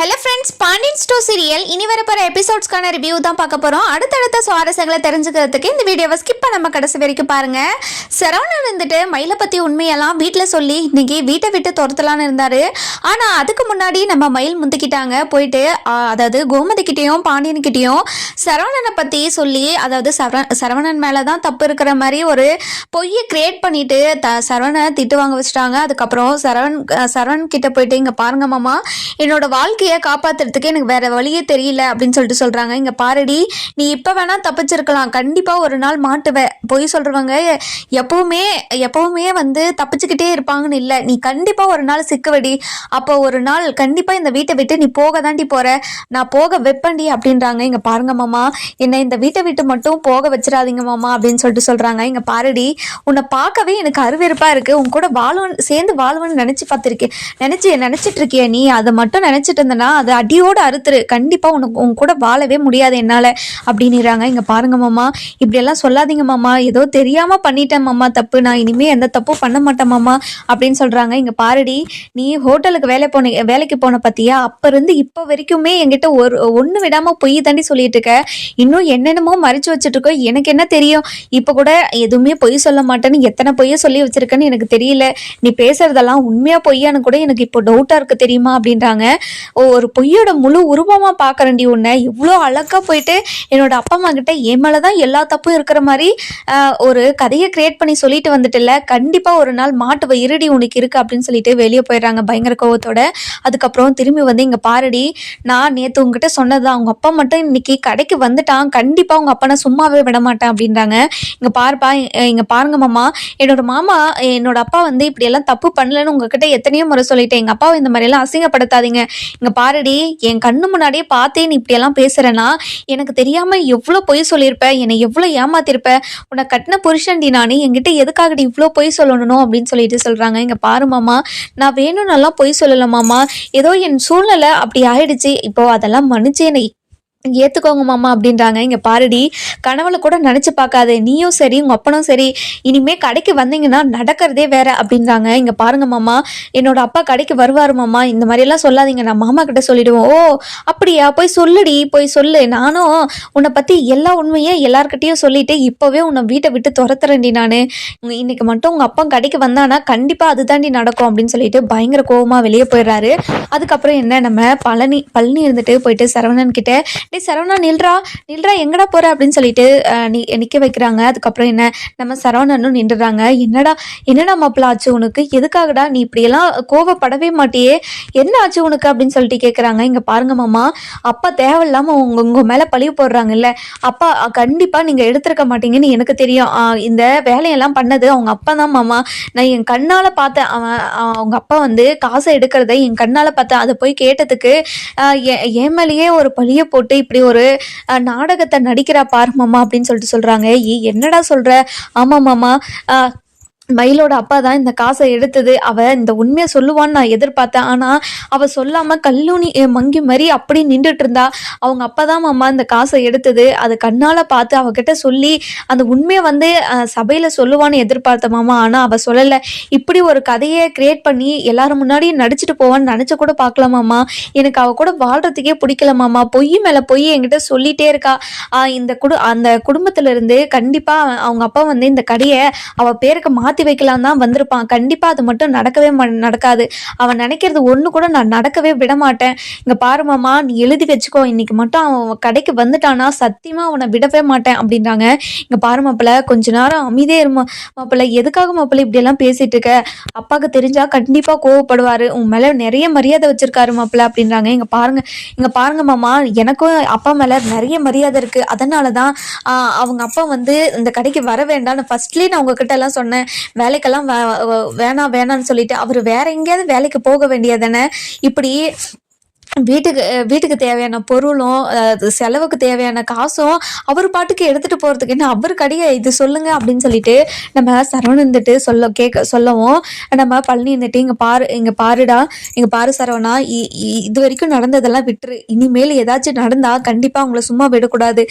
Hello friends. Friends Pandian store serial இனி வரப்போகிற எபிசோட்ஸ்க்கான review தான் பார்க்க போகிறோம் அடுத்தடுத்த சுவாரஸ்யங்களை தெரிஞ்சுக்கிறதுக்கு இந்த வீடியோவை ஸ்கிப் பண்ணாம கடைசி வரைக்கும் பாருங்கள் சரவணன் வந்துட்டு மயிலை பற்றி உண்மையெல்லாம் வீட்டில் சொல்லி இன்னைக்கு வீட்டை விட்டு துரத்தலான்னு இருந்தார். ஆனால் அதுக்கு முன்னாடி நம்ம மயில் முந்திக்கிட்டாங்க. போயிட்டு அதாவது கோமதிக்கிட்டேயும் பாண்டியன்கிட்டேயும் சரவணனை பற்றி சொல்லி அதாவது சரவ சரவணன் மேலே தான் தப்பு இருக்கிற மாதிரி ஒரு பொய்யை கிரியேட் பண்ணிவிட்டு த சரவணை திட்டு வாங்க வச்சுட்டாங்க. அதுக்கப்புறம் சரவண் சரவணன் கிட்ட போயிட்டு இங்கே பாருங்க மாமா என்னோட வாழ்க்கையை காப்பாத்துறதுக்கு எனக்கு வேற வழியே தெரியல அப்படின்னு சொல்லிட்டு சொல்றாங்க. இங்க பாரடி நீ இப்ப வேணா தப்பிச்சிருக்கலாம். கண்டிப்பா ஒரு நாள் மாட்டுவ. பொய் சொல்றவங்க எப்பவுமே எப்பவுமே வந்து தப்பிச்சுக்கிட்டே இருப்பாங்கன்னு இல்லை. நீ கண்டிப்பா ஒரு நாள் சிக்குவடி. அப்போ ஒரு நாள் கண்டிப்பா இந்த வீட்டை விட்டு நீ போக தாண்டி போற. நான் போக வெப்பண்டி அப்படின்றாங்க. இங்க பாருங்க மாமா. என்னை இந்த வீட்டை விட்டு மட்டும் போக வச்சிடாதீங்க மாமா அப்படின்னு சொல்லிட்டு சொல்றாங்க. இங்க பாரடி உன்னை பார்க்கவே எனக்கு அருவெருப்பா இருக்கு. உன் கூட வாழும் சேர்ந்து வாழுவன்னு நினைச்சு பார்த்துருக்கேன். நினைச்சு நினைச்சிட்டு இருக்கிய நீ. அதை மட்டும் நினைச்சிட்டு இருந்தனா அதை அடியோட அறுத்துரு. கண்டிப்பாக உனக்கு உன் கூட வாழவே முடியாது என்னால் அப்படின்னுறாங்க. இங்கே பாருங்க மாமா. இப்படியெல்லாம் சொல்லாதீங்க மாமா. ஏதோ தெரியாமல் பண்ணிட்டேன் மாமா. தப்பு. நான் இனிமேல் எந்த தப்பும் பண்ண மாட்டேன் மாமா அப்படின்னு சொல்கிறாங்க இங்கே பாருடி. நீ ஹோட்டலுக்கு வேலை போன வேலைக்கு போன பார்த்தியா அப்போ இருந்து இப்போ வரைக்குமே என்கிட்ட ஒரு ஒன்று விடாமல் பொய் தாண்டி சொல்லிட்டு இருக்க. இன்னும் என்னென்னமோ மறைச்சு வச்சுட்ருக்கோ எனக்கு என்ன தெரியும்? இப்போ கூட எதுவுமே பொய் சொல்ல மாட்டேன்னு எத்தனை பொய்ய சொல்லி வச்சிருக்கேன்னு எனக்கு தெரியல. நீ பேசுறதெல்லாம் உண்மையாக பொய்யான்னு கூட எனக்கு இப்போ டவுட்டாக இருக்கு தெரியுமா அப்படின்றாங்க. ஓ, ஒரு பொய்யோட முழு உருவமாக பாக்குறேன்டி உன்னை. இவ்வளோ அழகாக போயிட்டு என்னோட அப்பா அம்மா கிட்ட என் மேலதான் எல்லா தப்பும் இருக்கிற மாதிரி ஒரு கதையை கிரியேட் பண்ணி சொல்லிட்டு வந்துட்டுல கண்டிப்பாக ஒரு நாள் மாட்டுவ இருடி உனக்கு இருக்குது அப்படின்னு சொல்லிட்டு வெளியே போயிடுறாங்க பயங்கர கோவத்தோட. அதுக்கப்புறம் திரும்பி வந்து இங்கே பாருடி நான் நேற்று உங்ககிட்ட சொன்னது அவங்க அப்பா மட்டும் இன்னைக்கு கடைக்கு வந்துட்டான் கண்டிப்பாக அவங்க அப்பா நான் சும்மாவே விட மாட்டேன் அப்படின்றாங்க. இங்கே பாருப்பா இங்கே பாருங்க மாமா என்னோட மாமா என்னோட அப்பா வந்து இப்படியெல்லாம் தப்பு பண்ணலன்னு உங்ககிட்ட எத்தனையோ முறை சொல்லிட்டேன். எங்கள் அப்பாவை இந்த மாதிரியெல்லாம் அசிங்கப்படுத்தாதீங்க. இங்கே பாருடி என் கண்ணு முன்னாடியே பார்த்தே நீ இப்படியெல்லாம் எனக்கு தெரியாம எவ்வளோ பொய் சொல்லியிருப்ப என்னை எவ்வளோ ஏமாத்திருப்ப உன்னை கட்டின புருஷன்டி நான் என்கிட்ட எதுக்காகடி இவ்வளோ பொய் சொல்லணும் அப்படின்னு சொல்லிட்டு சொல்றாங்க. இங்க பாரு மாமா நான் வேணும்னெல்லாம் பொய் சொல்லல மாமா. ஏதோ என் சூழ்நிலை அப்படி ஆயிடுச்சு. இப்போ அதெல்லாம் மன்னிச்சு என்னை ஏத்துக்கோங்க மாமா அப்படின்றாங்க. இங்க பாருடி கனவுல கூட நினைச்சு பார்க்காதே. நீயும் சரி உங்க அப்பனும் சரி. இனிமே கடைக்கு வந்தீங்கன்னா நடக்கிறதே வேற அப்படின்றாங்க. இங்க பாருங்க மாமா என்னோட அப்பா கடைக்கு வருவாரு மாமா. இந்த மாதிரி எல்லாம் சொல்லாதீங்க. நான் மாமா கிட்ட சொல்லிடுவோம் ஓ அப்படியா? போய் சொல்லுடி போய் சொல்லு. நானும் உன்னை பத்தி எல்லா உண்மையும் எல்லார்கிட்டயும் சொல்லிட்டு இப்பவே உன்னை வீட்டை விட்டு துரத்துறேன்டி நான். இன்னைக்கு மட்டும் உங்க அப்பா கடைக்கு வந்தானா கண்டிப்பா அதுதாண்டி நடக்கும் அப்படின்னு சொல்லிட்டு பயங்கர கோவமா வெளியே போயிடுறாரு. அதுக்கப்புறம் என்ன நம்ம பழனி பழனி இருந்துட்டு போயிட்டு சரவணன் கிட்ட டே சரவணா நில்றா நில்றா எங்கடா போற? அப்படின்னு சொல்லிட்டு நி நிக்க வைக்கிறாங்க. அதுக்கப்புறம் என்ன? நம்ம சரவணனும் நின்றுறாங்க. என்னடா என்னடா மாப்பிள்ள ஆச்சு உனக்கு? எதுக்காகடா நீ இப்படியெல்லாம் கோவப்படவே மாட்டியே? என்ன ஆச்சு உனக்கு? அப்படின்னு சொல்லிட்டு கேட்குறாங்க இங்க பாருங்க மாமா அப்பா தேவையில்லாம உங்க உங்க மேல பழிவு போடுறாங்கல்ல. அப்பா கண்டிப்பாக கண்டிப்பா நீங்க எடுத்திருக்க மாட்டீங்கன்னு எனக்கு தெரியும். இந்த வேலையெல்லாம் பண்ணது அவங்க அப்பா தான் மாமா. நான் என் கண்ணால பார்த்தேன். அவன் அவங்க அப்பா வந்து காசை எடுக்கிறத என் கண்ணால பார்த்தேன். அதை போய் கேட்டதுக்கு எ- என் மேலேயே ஒரு பழிய போட்டு இப்படி ஒரு நாடகத்தை நடிக்கிறா பாரு மாமா அப்படின்னு சொல்லிட்டு சொல்றாங்க. ஏ என்னடா சொல்ற? ஆமா மாமா. ஆஹ் மயிலோட அப்பா தான் இந்த காசை எடுத்தது. அவ இந்த உண்மையை சொல்லுவான்னு நான் எதிர்பார்த்தேன். ஆனா அவ சொல்லாம கல்லூனி மங்கி மாதிரி அப்படி நின்றுட்டு இருந்தா அவங்க அப்பா தான் மாமா இந்த காசை எடுத்தது. அது கண்ணால பார்த்து அவகிட்ட சொல்லி அந்த உண்மையை வந்து சபையில சொல்லுவான்னு எதிர்பார்த்த மாமா. ஆனா அவ சொல்லல. இப்படி ஒரு கதையை கிரியேட் பண்ணி எல்லாரும் முன்னாடியும் நடிச்சுட்டு போவான்னு நினைச்சு கூட பார்க்கலாமாமா எனக்கு அவ கூட வாழ்றதுக்கே பிடிக்கல மாமா. பொய் மேல பொய் என்கிட்ட சொல்லிட்டே இருக்கா. இந்த குடு அந்த குடும்பத்துல இருந்து கண்டிப்பா அவங்க அப்பா வந்து இந்த கடையை அவ பேருக்கு மாத்தி வைக்கலாம் தான் வந்திருப்பான். கண்டிப்பா அது மட்டும் நடக்கவே நடக்காது. அவன் நினைக்கிறது ஒண்ணு கூட நான் நடக்கவே விட மாட்டேன். இங்க பாரு மாமா நீ எழுதி வச்சுக்கோ. இன்னைக்கு மட்டும் அவன் கடைக்கு வந்துட்டானா சத்தியமா அவனை விடவே மாட்டேன் அப்படின்றாங்க. இங்க பாரு மாப்பிள்ள கொஞ்ச நேரம் அமைதியே இருமா மாப்பிள்ள. எதுக்காக மாப்பிள்ள இப்படி எல்லாம் பேசிட்டு இருக்க? அப்பாவுக்கு தெரிஞ்சா கண்டிப்பா கோவப்படுவாரு. உன் மேல நிறைய மரியாதை வச்சிருக்காரு மாப்பிள்ள அப்படின்றாங்க. இங்க பாருங்க இங்க பாருங்க மாமா. எனக்கும் அப்பா மேல நிறைய மரியாதை இருக்கு. அதனாலதான் தான் அவங்க அப்பா வந்து இந்த கடைக்கு வர வேண்டாம்னு ஃபர்ஸ்ட்லேயே நான் உங்ககிட்ட எல்லாம் சொன்னேன். வேலைக்கெல்லாம் வேணாம் வேணாம்னு சொல்லிட்டு அவர் வேற எங்கேயாவது வேலைக்கு போக வேண்டியதானே இப்படி வீட்டுக்கு வீட்டுக்கு தேவையான பொருளும் செலவுக்கு தேவையான காசும் அவர் பாட்டுக்கு எடுத்துட்டு போறதுக்கு என்ன அவர் கடையை இது சொல்லுங்க அப்படின்னு சொல்லிட்டு நம்ம சரவணன் இருந்துட்டு சொல்ல கேட்க சொல்லவும் நம்ம பழனி இருந்துட்டு இங்க பாரு இங்க பாருடா இங்க பாரு சரவணா இ- இ- இது வரைக்கும் நடந்ததெல்லாம் விட்டுரு. இனிமேல் ஏதாச்சும் நடந்தா கண்டிப்பா உங்களை சும்மா விடக்கூடாது.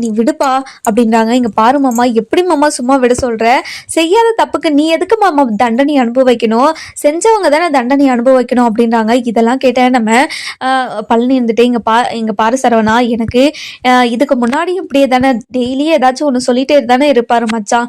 நீ விடுப்பா அப்படின்றாங்க. இங்க பாரு மாமா எப்படி மாமா சும்மா விட சொல்ற? செய்யாத தப்புக்கு நீ எதுக்கு மாமா தண்டனை அனுபவிக்கணும்? செஞ்சவங்க தானே தண்டனை அனுபவிக்கணும் அப்படின்றாங்க. இதெல்லாம் கேட்ட நம்ம பழனி இருந்துட்டு இங்கே பா இங்கே பாரு சரவணா எனக்கு இதுக்கு முன்னாடி இப்படியே தானே டெய்லியே ஏதாச்சும் ஒன்று சொல்லிட்டே தானே இருப்பார் மச்சான்.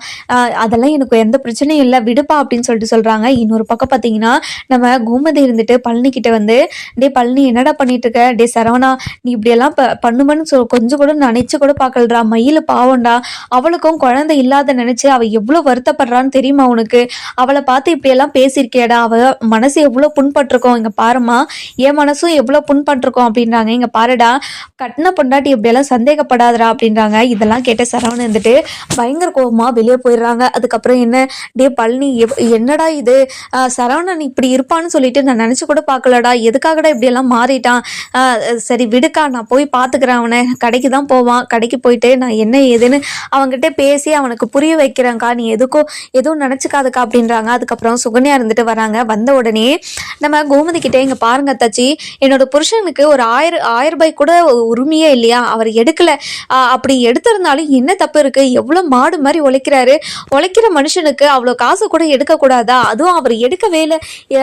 அதெல்லாம் எனக்கு எந்த பிரச்சனையும் இல்லை விடுப்பா அப்படின்னு சொல்லிட்டு சொல்கிறாங்க இன்னொரு பக்கம் பார்த்தீங்கன்னா நம்ம கோமதி இருந்துட்டு பழனி கிட்ட வந்து டே பழனி என்னடா பண்ணிட்டு இருக்க? டே சரவணா நீ இப்படியெல்லாம் ப பண்ணுமன்னு சொல் கொஞ்சம் கூட நினைச்சு கூட பார்க்கலடா மயில் பாவம்டா. அவளுக்கும் குழந்தை இல்லாத நினைச்சு அவ எவ்வளோ வருத்தப்படுறான்னு தெரியுமா உனக்கு? அவளை பார்த்து இப்படியெல்லாம் பேசியிருக்கேடா அவ மனசு எவ்வளோ புண்பட்டிருக்கோம். இங்க பாருமா என் மனசும் எவ்வளோ புண்பட்டிருக்கோம் அப்படின்றாங்க. இங்க பாருடா கட்டின பொண்டாட்டி இப்படியெல்லாம் சந்தேகப்படாதடா அப்படின்றாங்க. இதெல்லாம் கேட்ட சரவணன் இருந்துட்டு பயங்கர கோபமா வெளியே போயிடுறாங்க. அதுக்கப்புறம் என்ன? டே பழனி எவ்- என்னடா இது? சரவணன் இப்படி இருப்பான்னு சொல்லிட்டு நான் நினைச்சு கூட பார்க்கலடா. எதுக்காகடா இப்படியெல்லாம் மாறிட்டான்? சரி விடுக்கா நான் போய் பார்த்துக்கிறேன் அவனை. கடைக்கு தான் போவான். கடைக்கு போயிட்டு நான் என்ன ஏதுன்னு அவன்கிட்ட பேசி அவனுக்கு புரிய வைக்கிறேங்க்கா நீ எதுக்கும் எதுவும் நினச்சிக்காதுக்கா அப்படின்றாங்க. அதுக்கப்புறம் சுகன்யா இருந்துட்டு வராங்க. வந்த உடனே நம்ம கோமதி கிட்டே இங்கே பாருங்க தச்சி என்னோட புருஷனுக்கு ஒரு ஆயிரம் ஆயிரம் ரூபாய் கூட உரிமையே இல்லையா? அவர் எடுக்கல. அப்படி எடுத்திருந்தாலும் என்ன தப்பு இருக்கு? எவ்வளோ மாடு மாதிரி உழைக்கிறாரு. உழைக்கிற மனுஷனுக்கு அவ்வளோ காசு கூட எடுக்கக்கூடாதா அதுவும் அவர் எடுக்கவே இல்லை.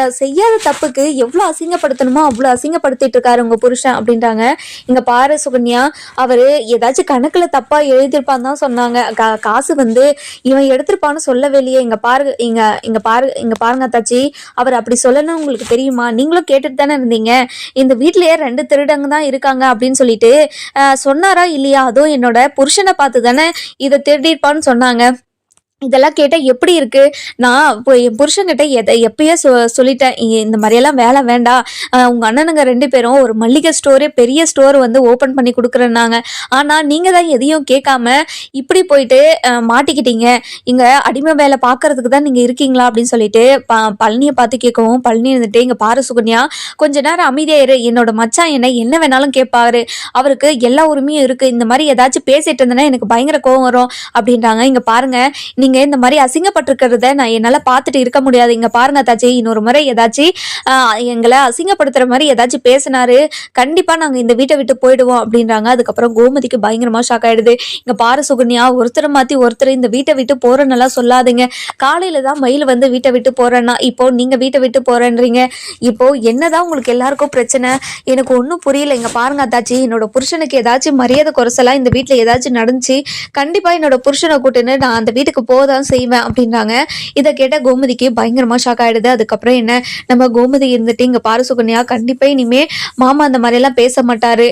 செய்யாத தப்புக்கு எவ்வளோ அசிங்கப்படுத்தணுமோ அவ்வளோ அசிங்கப்படுத்திட்டு இருக்காரு உங்க புருஷன் அப்படின்றாங்க. இங்க பாரு சுகன்யா அவரு ஏதாச்சும் கணக்குல தப்பா எழுதியிருப்பான்னு தான் சொன்னாங்க. கா- காசு வந்து இவன் எடுத்திருப்பான்னு சொல்லவே இல்லையே. இங்க பாரு இங்க இங்க பாரு இங்க பாருங்க தாச்சி அவர் அப்படி சொல்லணும் உங்களுக்கு தெரியுமா? நீங்களும் கேட்டுட்டு தானே இருந்தீங்க. இந்த வீட்லயே ரெண்டு திருடங்க தான் இருக்காங்க அப்படின்னு சொல்லிட்டு சொன்னாரா இல்லையா? அதுவும் என்னோட புருஷனை பார்த்து தானே இதை திருடிருப்பான்னு சொன்னாங்க. இதெல்லாம் கேட்டால் எப்படி இருக்குது நான் இப்போ என் புருஷன்கிட்ட எதை எப்பயே சொ சொல்லிட்டேன். இந்த மாதிரியெல்லாம் வேலை வேண்டாம் உங்கள் அண்ணனுங்க ரெண்டு பேரும் ஒரு மல்லிகை ஸ்டோரே பெரிய ஸ்டோர் வந்து ஓப்பன் பண்ணி கொடுக்குறேன்னாங்க. ஆனால் நீங்கள் தான் எதையும் கேட்காம இப்படி போயிட்டு மாட்டிக்கிட்டீங்க. இங்கே அடிமை வேலை பார்க்கறதுக்கு தான் நீங்கள் இருக்கீங்களா? அப்படின்னு சொல்லிட்டு ப பழனியை பார்த்து கேட்கவும் பழனி இருந்துட்டு இங்கே பாரு சுகன்யா கொஞ்ச நேரம் அமைதியாயிரு என்னோட மச்சான் என்ன என்ன வேணாலும் கேட்பாரு. அவருக்கு எல்லா உரிமையும் இருக்குது இந்த மாதிரி ஏதாச்சும் பேசிட்டு இருந்தேன்னா எனக்கு பயங்கர கோவம் வரும். அப்படின்றாங்க. இங்கே பாருங்க நீங்க இந்த மாதிரி அசிங்கப்பட்டிருக்கிறத நான் என்னால பார்த்துட்டு இருக்க முடியாது. இங்க பாருங்க தாச்சி இன்னொரு முறை ஏதாச்சும் எங்களை அசிங்கப்படுத்துற மாதிரி ஏதாச்சும் பேசினாரு. கண்டிப்பா நாங்க இந்த வீட்டை விட்டு போயிடுவோம் அப்படின்றாங்க. அதுக்கப்புறம் கோமதிக்கு பயங்கரமா ஷாக் ஆயிடுது. இங்க பாரு சுகன்யா ஒருத்தரை மாத்தி ஒருத்தர் இந்த வீட்டை விட்டு போறேன்னெல்லாம் சொல்லாதீங்க. காலையில தான் மயில் வந்து வீட்டை விட்டு போறேன்னா இப்போ நீங்க வீட்டை விட்டு போறேன்றீங்க. இப்போ என்னதான் உங்களுக்கு எல்லாருக்கும் பிரச்சனை? எனக்கு ஒன்றும் புரியல. இங்க பாருங்க அத்தாச்சி என்னோட புருஷனுக்கு ஏதாச்சும் மரியாதை குறைசலாம் இந்த வீட்டில் ஏதாச்சும் நடந்துச்சு. கண்டிப்பா என்னோட புருஷனை கூட்டுன்னு நான் அந்த வீட்டுக்கு போதான் செய்வேன் அப்படின்றாங்க இதை கேட்ட கோமதிக்கு பயங்கரமா ஷாக் ஆயிடுது. அதுக்கப்புறம் என்ன? நம்ம கோமதி இருந்துட்டு இங்க பாரு சுகன்யா கண்டிப்பா இனிமே மாமா அந்த மாதிரி எல்லாம் பேச மாட்டாரு.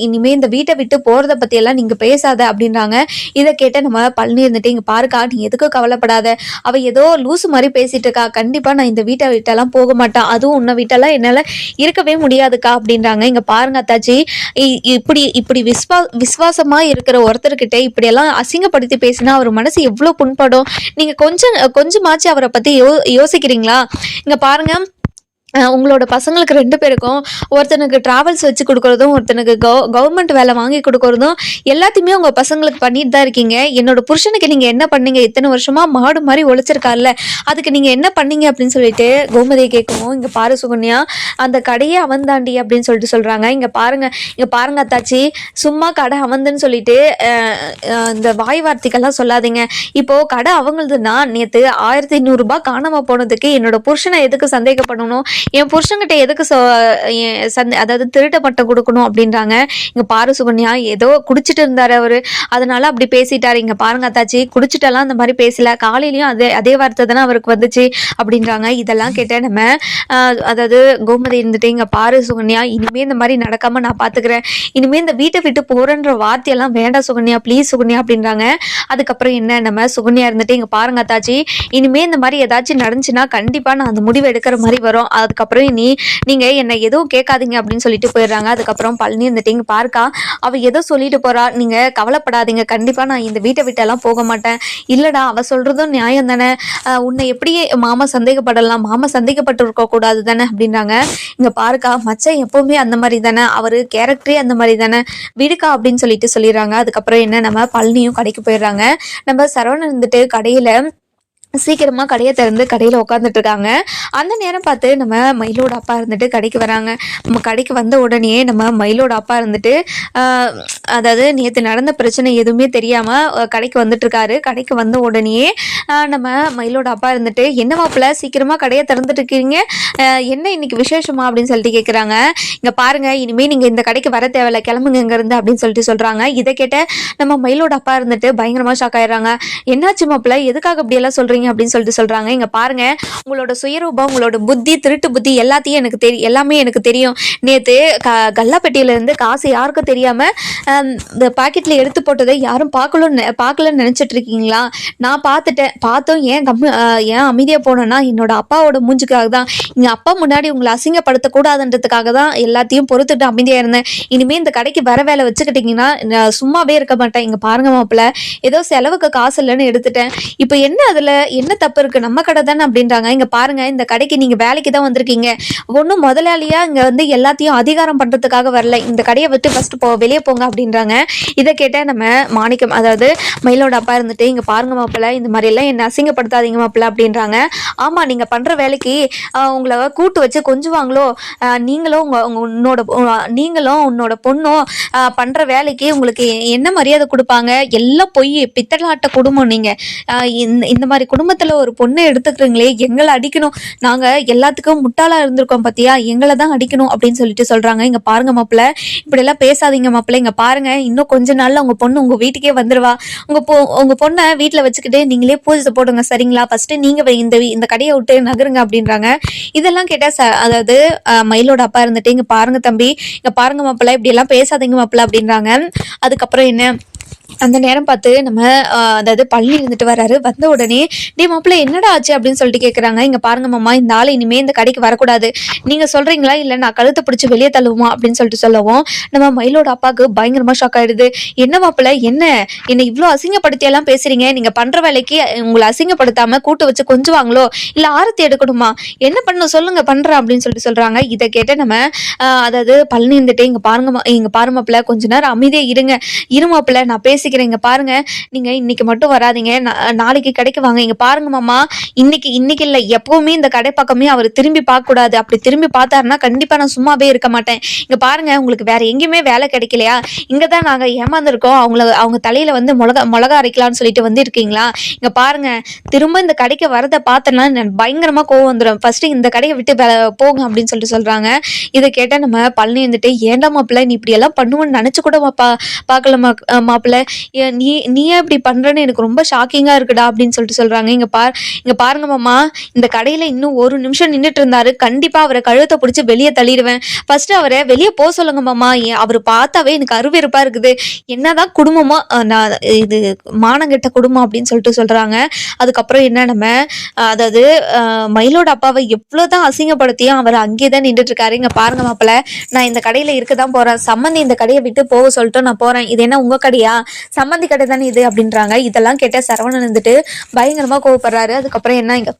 இனிமேல் இனிமே இந்த வீட்டை விட்டு போறத பத்தி எல்லாம் நீங்க பேசாத அப்படின்றாங்க இதை கேட்ட நம்ம பழனி இருந்துட்டு இங்க பாருக்கா நீ எதுக்கும் கவலைப்படாத. அவ ஏதோ லூசு மாதிரி பேசிட்டு இருக்கா. கண்டிப்பா நான் இந்த வீட்டை விட்டெல்லாம் போக மாட்டேன் அதுவும் உன்னை வீட்டெல்லாம் என்னால இருக்கவே முடியாதுக்கா அப்படின்றாங்க. இங்க பாருங்க அத்தாச்சி. இ- இப்படி இப்படி விஸ்வா விசுவாசமா இருக்கிற ஒருத்தர்கிட்ட இப்படியெல்லாம் அசிங்கப்படுத்தி பேசினா அவர் மனசு எவ்வளோ புண்படும். நீங்க கொஞ்சம் கொஞ்சமாச்சு அவரை பத்தி யோ யோசிக்கிறீங்களா? இங்க பாருங்க. உங்களோட பசங்களுக்கு ரெண்டு பேருக்கும் ஒருத்தனுக்கு ட்ராவல்ஸ் வச்சு கொடுக்குறதும் ஒருத்தனுக்கு கவ கவர்மெண்ட் வேலை வாங்கி கொடுக்குறதும் எல்லாத்தையுமே உங்கள் பசங்களுக்கு பண்ணிட்டு தான் இருக்கீங்க. என்னோட புருஷனுக்கு நீங்கள் என்ன பண்ணீங்க? இத்தனை வருஷமாக மாடு மாதிரி ஒழிச்சிருக்கார்ல அதுக்கு நீங்கள் என்ன பண்ணீங்க அப்படின்னு சொல்லிட்டு கோமதியை கேட்கவும் இங்கே பாரு சுகன்யா அந்த கடையே அவன் தாண்டி அப்படின்னு சொல்லிட்டு சொல்கிறாங்க இங்கே பாருங்கள் இங்கே பாருங்க அத்தாச்சி சும்மா கடை அவந்துன்னு சொல்லிட்டு இந்த வாய் வார்த்தைகள்லாம் சொல்லாதீங்க. இப்போது கடை அவங்களுதுன்னா நேற்று ஆயிரத்தி ஐநூறுரூபா காணாமல் போனதுக்கு என்னோட புருஷனை எதுக்கு சந்தேகப்படணும்? என் புருஷன்கிட்ட எதுக்கு சொ என் அதாவது திருட்ட பட்டம் கொடுக்கணும் அப்படின்றாங்க. இங்க பாரு சுகன்யா ஏதோ குடிச்சிட்டு இருந்தாரு அவரு. அதனால அப்படி பேசிட்டாரு. இங்க பாருங்க அத்தாச்சி குடிச்சிட்டெல்லாம் அந்த மாதிரி பேசல. காலையிலயும் அதே அதே வார்த்தை தானே அவருக்கு வந்துச்சு அப்படின்றாங்க. இதெல்லாம் கேட்ட நம்ம அதாவது கோமதி இருந்துட்டு இங்க பாரு சுகன்யா இனிமே இந்த மாதிரி நடக்காம நான் பாத்துக்கிறேன். இனிமே இந்த வீட்டை விட்டு போறேன்ற வார்த்தையெல்லாம் வேண்டாம் சுகன்யா ப்ளீஸ் சுகன்யா அப்படின்றாங்க. அதுக்கப்புறம் என்ன நம்ம சுகன்யா இருந்துட்டு இங்க பாருங்க அத்தாச்சி இனிமே இந்த மாதிரி ஏதாச்சும் நடந்துச்சுன்னா கண்டிப்பா நான் அந்த முடிவு எடுக்கிற மாதிரி வரும். அதுக்கப்புறம் இனி நீங்கள் என்னை எதுவும் கேட்காதீங்க அப்படின்னு சொல்லிட்டு போயிடுறாங்க. அதுக்கப்புறம் பழனி இருந்துட்டு இங்கே பாருக்கா அவள் எதோ சொல்லிட்டு போறா. நீங்கள் கவலைப்படாதீங்க. கண்டிப்பாக நான் இந்த வீட்டை விட்டெல்லாம் போக மாட்டேன். இல்லைடா அவள் சொல்கிறதும் நியாயம் தானே. உன்னை எப்படியே மாமா சந்தேகப்படலாம்? மாமா சந்தேகப்பட்டு இருக்கக்கூடாது தானே அப்படின்றாங்க இங்கே பாருக்கா மச்சான் எப்போவுமே அந்த மாதிரி தானே. அவர் கேரக்டரே அந்த மாதிரி தானே. விடுக்கா அப்படின்னு சொல்லிட்டு சொல்லிடுறாங்க. அதுக்கப்புறம் என்ன நம்ம பழனியும் கடைக்கு போயிடுறாங்க. நம்ம சரவணன் இருந்துட்டு கடையில் சீக்கிரமா கடையை திறந்து கடையில் உட்காந்துட்டு இருக்காங்க அந்த நேரம் பார்த்து நம்ம மயிலோட அப்பா இருந்துட்டு கடைக்கு வராங்க. நம்ம கடைக்கு வந்த உடனே நம்ம மயிலோட அப்பா இருந்துட்டு அதாவது நேற்று நடந்த பிரச்சனை எதுவுமே தெரியாமல் கடைக்கு வந்துட்டுருக்காரு. கடைக்கு வந்த உடனே நம்ம மயிலோட அப்பா இருந்துட்டு என்ன மாப்பிள்ள சீக்கிரமாக கடையை திறந்துட்டு இருக்கீங்க என்ன இன்னைக்கு விசேஷமா? அப்படின்னு சொல்லிட்டு கேட்குறாங்க இங்கே பாருங்க இனிமேல் நீங்கள் இந்த கடைக்கு வர தேவையில்ல கிளம்புங்க இங்கேருந்து அப்படின்னு சொல்லிட்டு சொல்கிறாங்க இதை கேட்ட நம்ம மயிலோட அப்பா இருந்துட்டு பயங்கரமாக ஷாக் ஆயிடுறாங்க. என்னாச்சு மாப்பிள்ள? எதுக்காக இப்படியெல்லாம் சொல்கிறீங்க அப்படின்னு சொல்லிட்டு சொல்கிறாங்க இங்கே பாருங்க உங்களோட சுயரூபம் உங்களோட புத்தி திருட்டு புத்தி எல்லாத்தையும் எனக்கு தெரியும் எல்லாமே எனக்கு தெரியும். நேற்று க கல்லாப்பெட்டியிலேருந்து காசு யாருக்கும் தெரியாமல் இந்த பாக்கெட்டில் எடுத்து போட்டதை யாரும் பார்க்கலன்னு பார்க்கலன்னு நினச்சிட்டு இருக்கீங்களா? நான் பார்த்துட்டேன் பார்த்தோம் ஏன் கம்மி ஏன் அமைதியாக போனேன்னா என்னோட அப்பாவோட மூஞ்சுக்காக தான். எங்கள் அப்பா முன்னாடி உங்களை அசிங்கப்படுத்தக்கூடாதுன்றதுக்காக தான் எல்லாத்தையும் பொறுத்துட்டு அமைதியாக இருந்தேன். இனிமேல் இந்த கடைக்கு வர வேலை வச்சுக்கிட்டிங்கன்னா நான் சும்மாவே இருக்க மாட்டேன். இங்கே பாருங்க மாப்பிள்ள ஏதோ செலவுக்கு காசு இல்லைன்னு எடுத்துட்டேன். இப்போ என்ன அதில் என்ன தப்பு இருக்குது நம்ம கடை தானே அப்படின்றாங்க. இங்கே பாருங்க இந்த கடைக்கு நீங்கள் வேலைக்கு தான் வந்திருக்கீங்க. ஒன்றும் முதலாளியாக இங்கே வந்து எல்லாத்தையும் அதிகாரம் பண்ணுறதுக்காக வரல. இந்த கடையை விட்டு ஃபஸ்ட்டு போ வெளியே போங்க அப்படின்றாங்க. இதை கேட்டால் நம்ம மாணிக்கம் அதாவது மயிலோட அப்பா இருந்துட்டு இங்கே பாருங்க மாப்பிள்ள இந்த மாதிரிலாம் என்னை அசிங்கப்படுத்தாதீங்க மாப்பிள்ள அப்படின்றாங்க. ஆமாம் நீங்கள் பண்ணுற வேலைக்கு உங்களை கூட்டு வச்சு கொஞ்சுவாங்களோ? நீங்களும் உங்கள் உன்னோட நீங்களும் உன்னோட பொண்ணும் பண்ணுற பண்ற வேலைக்கு உங்களுக்கு என்ன மரியாதை கொடுப்பாங்க? எல்லாம் பொய் பித்தலாட்ட குடும்பம் நீங்க. இந்த இந்த மாதிரி குடும்பத்துல ஒரு பொண்ணை எடுத்துக்கிறீங்களே எங்களை அடிக்கணும். நாங்க எல்லாத்துக்கும் முட்டாளா இருந்திருக்கோம் பார்த்தியா எங்களை தான் அடிக்கணும் அப்படின்னு சொல்லிட்டு சொல்றாங்க. இங்க பாருங்க மாப்பிள்ள இப்படி எல்லாம் பேசாதீங்க மாப்பிள்ள. இங்க பாருங்க இன்னும் கொஞ்ச நாள்ல உங்க பொண்ணு உங்க வீட்டுக்கே வந்துருவா. உங்க பொ உங்க பொண்ணை வீட்டுல வச்சுக்கிட்டு நீங்களே பூஜை போடுங்க சரிங்களா? ஃபர்ஸ்ட் நீங்க வை- இந்த இந்த கடையை விட்டு நகருங்க அப்படின்றாங்க. இதெல்லாம் கேட்டா ச அதாவது மயிலோட அப்பா இருந்துட்டு இங்க பாருங்க தம்பி இங்க பாருங்க மாப்பிள்ள இப்படி எல்லாம் பேசாதீங்க மாப்பிள்ள அப்படின்றாங்க. அதுக்கப்புறம் என்ன? அந்த நேரம் பார்த்து நம்ம அதாவது பள்ளி இருந்துட்டு வராரு. வந்த உடனே டே மாப்பிள்ள என்னடா ஆச்சு? அப்படின்னு சொல்லிட்டு கேட்குறாங்க இங்க பாருங்க மாமா இந்த ஆள் இனிமே இந்த கடைக்கு வரக்கூடாது. நீங்க சொல்றீங்களா? இல்ல நான் கழுத்தை பிடிச்சி வெளியே தள்ளுவோமா? அப்படின்னு சொல்லிட்டு சொல்லவும் நம்ம மயிலோட அப்பாவுக்கு பயங்கரமா ஷாக் ஆயிடுது. என்ன மாப்பிள்ள? என்ன? என்னை இவ்வளோ அசிங்கப்படுத்தி எல்லாம் பேசுறீங்க? நீங்க பண்ற வேலைக்கு உங்களை அசிங்கப்படுத்தாம கூட்டு வச்சு கொஞ்சுவாங்களோ? இல்ல ஆரத்தி எடுக்கணுமா? என்ன பண்ணும் சொல்லுங்க பண்றேன். அப்படின்னு சொல்லிட்டு சொல்றாங்க. இதை கேட்ட நம்ம அதாவது பழனி இருந்துட்டு இங்க பாருங்க மா- இங்க பாரு மாப்பிள்ள கொஞ்ச நேரம் அமைதியாக இருங்க. இரு மாப்பிள்ள நான் பேசிக்கிறேன். இங்க பாருங்க நீங்க இன்னைக்கு மட்டும் வராதீங்க. நா- நாளைக்கு கடைக்கு வாங்க. இங்க பாருங்க மாமா இன்னைக்கு இன்னைக்கு இல்ல எப்பவுமே இந்த கடை பக்கமே அவர் திரும்பி பார்க்க கூடாது அப்படி திரும்பி பார்த்தாருன்னா கண்டிப்பா நான் சும்மாவே இருக்க மாட்டேன். இங்க பாருங்க உங்களுக்கு வேற எங்கேயுமே வேலை கிடைக்கலையா? இங்கே தான் நாங்க ஏமாந்துருக்கோம். அவங்கள அவங்க தலையில வந்து மிளகா மிளகா அரைக்கலாம்னு சொல்லிட்டு வந்து இருக்கீங்களா? இங்க பாருங்க திரும்ப இந்த கடைக்கு வரதை பார்த்தேன்னா பயங்கரமாக பயங்கரமா கோவம் வந்துடும் ஃபர்ஸ்ட் இந்த கடையை விட்டு வே- போங்க அப்படின்னு சொல்லிட்டு சொல்றாங்க. இதை கேட்டா நம்ம பழனி வந்துட்டு ஏன்டா மாப்பிள்ள நீ இப்படி எல்லாம் நினச்சி நினைச்சு கூட பா பார்க்கல மா- மாப்பிள்ள. நீ நீ ஏன் இப்படி பண்றேன்னு எனக்கு ரொம்ப ஷாக்கிங்கா இருக்குடா அப்படின்னு சொல்லிட்டு சொல்றாங்க. இங்கே பார் இங்கே பாருங்க மாமா இந்த கடையில் இன்னும் ஒரு நிமிஷம் நின்றுட்டு இருந்தாரு. கண்டிப்பாக அவரை கழுத்தை பிடிச்சி வெளியே தள்ளிடுவேன். ஃபர்ஸ்ட் அவரை வெளியே போக சொல்லுங்க மாமா. அவர் பார்த்தாவே எனக்கு அருவெருப்பாக இருக்குது. என்னதான் குடும்பமோ நான் இது மானங்கெட்ட குடும்பம் அப்படின்னு சொல்லிட்டு சொல்றாங்க. அதுக்கப்புறம் என்ன நம்ம அதாவது மயிலோட அப்பாவை எவ்வளவுதான் அசிங்கப்படுத்தியும் அவர் அங்கேயே தான் நின்றுட்டு இருக்காரு. இங்கே பாருங்க மாப்பிள்ள நான் இந்த கடையில் இருக்க தான் போகிறேன் சம்மந்தி இந்த கடையை விட்டு போக சொல்லிட்டு நான் போகிறேன் இது என்ன உங்கள் கடையா? சம்மந்தி கடை தானே இது அப்படின்றாங்க. இதெல்லாம் கேட்ட சரவணன் இருந்துட்டு பயங்கரமா கோவப்படுறாரு. அதுக்கப்புறம் என்ன இங்கே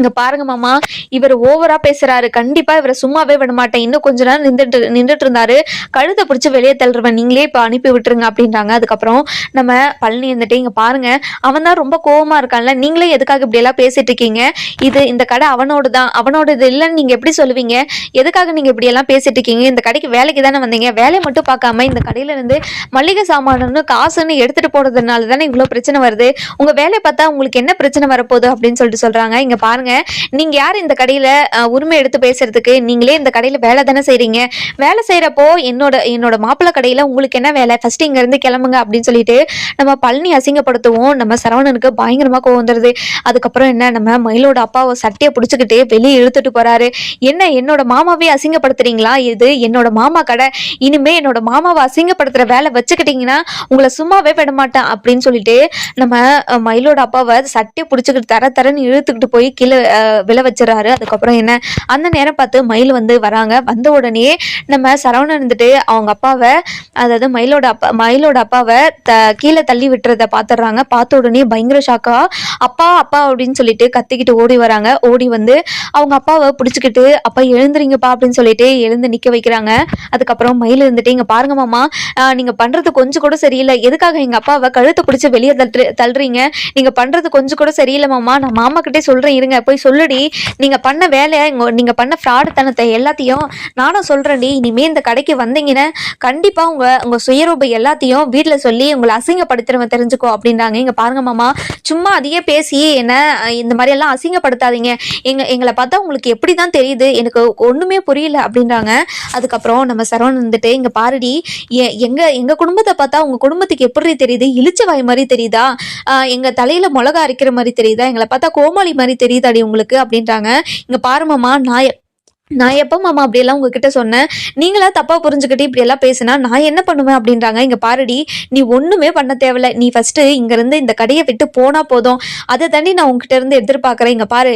இங்க பாருங்க மாமா இவர் ஓவரா பேசுறாரு. கண்டிப்பா இவரை சும்மாவே விட மாட்டேன். இன்னும் கொஞ்ச நேரம் நின்றுட்டு நின்றுட்டு இருந்தாரு. கழுத்தை பிடிச்சி வெளியே தள்ளுறவன். நீங்களே இப்ப அனுப்பி விட்டுருங்க அப்படின்றாங்க. அதுக்கப்புறம் நம்ம பழனி இருந்துட்டு இங்க பாருங்க அவன் தான் ரொம்ப கோவமா இருக்கான்ல. நீங்களே எதுக்காக இப்படி எல்லாம் பேசிட்டு இருக்கீங்க? இது இந்த கடை அவனோடு தான் அவனோட இது இல்லைன்னு நீங்க எப்படி சொல்லுவீங்க? எதுக்காக நீங்க இப்படி எல்லாம் பேசிட்டு இருக்கீங்க? இந்த கடைக்கு வேலைக்கு தானே வந்தீங்க? வேலையை மட்டும் பார்க்காம இந்த கடையில இருந்து மளிகை சாமானு காசுன்னு எடுத்துட்டு போறதுனால தானே இவ்வளவு பிரச்சனை வருது? உங்க வேலையை பார்த்தா உங்களுக்கு என்ன பிரச்சனை வரப்போகுது அப்படின்னு சொல்லிட்டு சொல்றாங்க. இங்க பாருங்க. நீங்க யார் இந்த கடையில உரிமை எடுத்து பேசுறதுக்கு? நீங்களே இந்த கடையில வேலை தானே செய்றீங்க. வேலை செய்யறப்போ என்னோட என்னோட மாப்பிள்ளை கடையில உங்களுக்கு என்ன வேலை? ஃபர்ஸ்ட் இங்க இருந்து கிளம்புங்க அப்படின்னு சொல்லிட்டு நம்ம பழனி அசிங்கப்படுத்துவோம். நம்ம சரவணனுக்கு பயங்கரமா கோவம் வந்துருது. அதுக்கப்புறம் என்ன? நம்ம மயிலோட அப்பாவை சட்டையை பிடிச்சிக்கிட்டு வெளியே இழுத்துட்டு போறாரு. என்ன என்னோட மாமாவே அசிங்கப்படுத்துறீங்களா? இது என்னோட மாமா கடை. இனிமே என்னோட மாமாவை அசிங்கப்படுத்துற வேலை வச்சுக்கிட்டீங்கன்னா உங்களை சும்மாவே விட மாட்டேன் அப்படின்னு சொல்லிட்டு நம்ம மயிலோட அப்பாவை சட்டையை பிடிச்சிக்கிட்டு தர தரன்னு இழுத்துக்கிட்டு போய் கீழே அஹ், விழ வச்சிடறாரு. அதுக்கப்புறம் என்ன? அந்த நேரம் பார்த்து மயில் வந்து வராங்க. வந்த உடனே நம்ம சரவணன் இருந்துட்டு அவங்க அப்பாவை அதாவது மயிலோட அப்பா மயிலோட அப்பாவை த கீழே தள்ளி விட்டுறத பார்த்துடுறாங்க பார்த்த உடனே பயங்கர ஷாக்கா அப்பா அப்பா அப்படின்னு சொல்லிட்டு கத்திக்கிட்டு ஓடி வராங்க. ஓடி வந்து அவங்க அப்பாவை பிடிச்சிக்கிட்டு அப்பா எழுந்துறீங்கப்பா அப்படின்னு சொல்லிட்டு எழுந்து நிற்க வைக்கிறாங்க. அதுக்கப்புறம் மயில் இருந்துட்டு இங்கே பாருங்க மாமா நீங்கள் பண்ணுறது கொஞ்சம் கூட சரியில்லை. எதுக்காக எங்க அப்பாவை கழுத்தை பிடிச்சி வெளியே தள்ளு தள்ளுறீங்க? நீங்க பண்றது கொஞ்சம் கூட சரியில்லை மாமா. நான் மாமா கிட்டே சொல்றேன் இருங்க. போய் சொல்லுடி. நீங்க பண்ண வேலையை நீங்கள் நீங்க பண்ண ஃப்ராடுத்தனத்தை எல்லாத்தையும் நானும் சொல்கிறேன்டி இனிமே இந்த கடைக்கு வந்தீங்கன்னா கண்டிப்பா உங்க உங்க சுயரூப எல்லாத்தையும் வீட்டில் சொல்லி உங்களை அசிங்கப்படுத்துறவன் தெரிஞ்சுக்கோ அப்படின்றாங்க. இங்க பாருங்க மாமா. சும்மா அதையே பேசி என்ன இந்த மாதிரி எல்லாம் அசிங்கப்படுத்தாதீங்க. எங்க எங்களை பார்த்தா உங்களுக்கு எப்படி தான் தெரியுது? எனக்கு ஒண்ணுமே புரியல அப்படின்றாங்க. அதுக்கப்புறம் நம்ம சரவணன் வந்துட்டு இங்க பாருடி. எ- எங்க எங்க குடும்பத்தை பார்த்தா உங்க பார்க்கறதுக்கு எப்படி தெரியுது? இழிச்ச வாய் மாதிரி தெரியுதா? எங்க தலையில மிளகா அரைக்கிற மாதிரி தெரியுதா? எங்களை பார்த்தா கோமாளி மாதிரி தெரியுதாடி உங்களுக்கு? அப்படின்றாங்க. இங்க பாருமாமா நான் நான் எப்போ மாமா அப்படியெல்லாம் உங்ககிட்ட சொன்னேன்? நீங்களா தப்பாக புரிஞ்சுக்கிட்டு இப்படியெல்லாம் பேசுனா பேசினா நான் என்ன பண்ணுவேன் அப்படின்றாங்க. இங்கே பாருடி நீ ஒன்றுமே பண்ண தேவையில்ல. நீ ஃபஸ்ட்டு இங்கேருந்து இந்த கடையை விட்டு போனால் போதும். அதை தாண்டி நான் உங்ககிட்ட இருந்து எதிர்பார்க்குறேன். இங்கே பாரு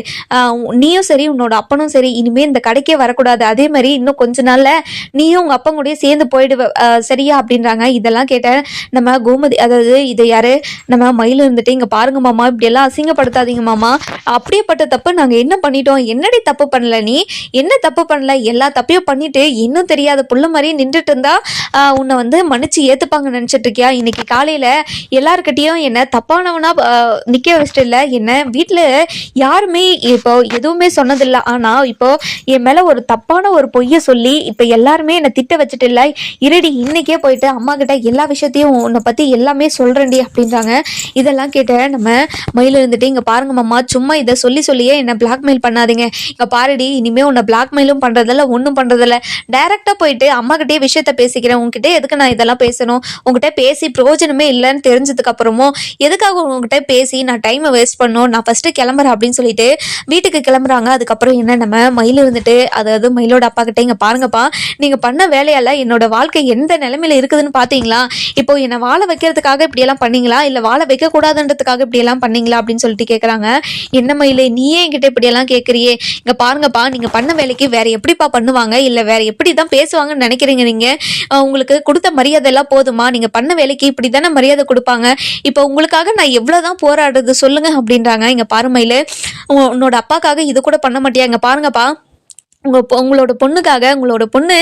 நீயும் சரி உன்னோட அப்பனும் சரி. இனிமேல் இந்த கடைக்கே வரக்கூடாது. அதே மாதிரி இன்னும் கொஞ்ச நாளில் நீயும் உங்கள் அப்பன் கூடயே சேர்ந்து போயிடுவ சரியா அப்படின்றாங்க. இதெல்லாம் கேட்ட நம்ம கோமதி அதாவது இது யார்? நம்ம மயில் இருந்துட்டு இங்கே பாருங்க மாமா இப்படியெல்லாம் அசிங்கப்படுத்தாதீங்க மாமா. அப்படியேப்பட்ட தப்பு நாங்கள் என்ன பண்ணிட்டோம்? என்னடி தப்பு பண்ணல நீ? என்ன தப்பு பண்ணல எல்லா தப்பையும் பண்ணிட்டு இன்னும் தெரியாத புள்ள மாதிரியே நின்றுட்டு இருந்தா உன்னை வந்து மன்னிச்சு ஏத்துப்பாங்க நினைச்சிட்டு இருக்கியா? இன்னைக்கு காலையில எல்லாருக்கிட்டையும் என்ன தப்பானவனா நிக்க வச்சுட்டு இல்ல என்ன வீட்டுல யாருமே இப்போ எதுவுமே சொன்னதில்லை. ஆனா இப்போ என் மேல ஒரு தப்பான ஒரு பொய்ய சொல்லி இப்ப எல்லாருமே என்னை திட்ட வச்சுட்டு இல்ல இருடி இன்னைக்கே போயிட்டு அம்மா கிட்ட எல்லா விஷயத்தையும் உன்னை பத்தி எல்லாமே சொல்றேன்டி அப்படின்றாங்க. இதெல்லாம் கேட்ட நம்ம மயில் இருந்துட்டு இங்க பாருங்க மாமா சும்மா இதை சொல்லி சொல்லியே என்ன பிளாக்மெயில் பண்ணாதீங்க. இங்க பாருடி இனிமே உன்னை பிளாக்மெயிலும் பண்ணுறதில்ல ஒன்றும் பண்ணுறதில்ல டேரெக்டாக போயிட்டு அம்மா கிட்டே விஷயத்த பேசிக்கிறேன். உங்ககிட்ட எதுக்கு நான் இதெல்லாம் பேசணும்? உங்ககிட்ட பேசி பிரயோஜனமே இல்லைன்னு தெரிஞ்சதுக்கப்புறமும் எதுக்காக உங்ககிட்ட பேசி நான் டைமை வேஸ்ட் பண்ணணும்? நான் ஃபஸ்ட்டு கிளம்புறேன் அப்படின்னு சொல்லிட்டு வீட்டுக்கு கிளம்புறாங்க. அதுக்கப்புறம் என்ன நம்ம மயில் இருந்துட்டு அதாவது மயிலோட அப்பா கிட்ட இங்கே பாருங்கப்பா. நீங்கள் பண்ண வேலையால் என்னோட வாழ்க்கை எந்த நிலமையில இருக்குதுன்னு பார்த்தீங்களா இப்போ என்னை வாழ வைக்கிறதுக்காக இப்படியெல்லாம் பண்ணீங்களா? இல்லை வாழ வைக்கக்கூடாதுன்றதுக்காக இப்படியெல்லாம் பண்ணீங்களா? அப்படின்னு சொல்லிட்டு கேட்குறாங்க என்ன மயிலே நீயே என்கிட்ட இப்படியெல்லாம் கேட்குறியே இங்கே பாருங்கப்பா நீங்கள் பண்ண வேலைக்கு வேற எப்படிப்பா பண்ணுவாங்க? இல்ல வேற எப்படி தான் பேசுவாங்கன்னு நினைக்கிறீங்க நீங்க? உங்களுக்கு கொடுத்த மரியாதை எல்லாம் போதுமா? நீங்க பண்ண வேலைக்கு இப்படி தானே மரியாதை கொடுப்பாங்க? இப்போ உங்களுக்காக நான் எவ்வளவுதான் போராடுறது சொல்லுங்க அப்படின்றாங்க. இங்க பாருமையில் உன்னோட அப்பாக்காக இது கூட பண்ண மாட்டியா? இங்க பாருங்கப்பா. உங்கள் பொ- உங்களோட பொண்ணுக்காக உங்களோட பொண்ணு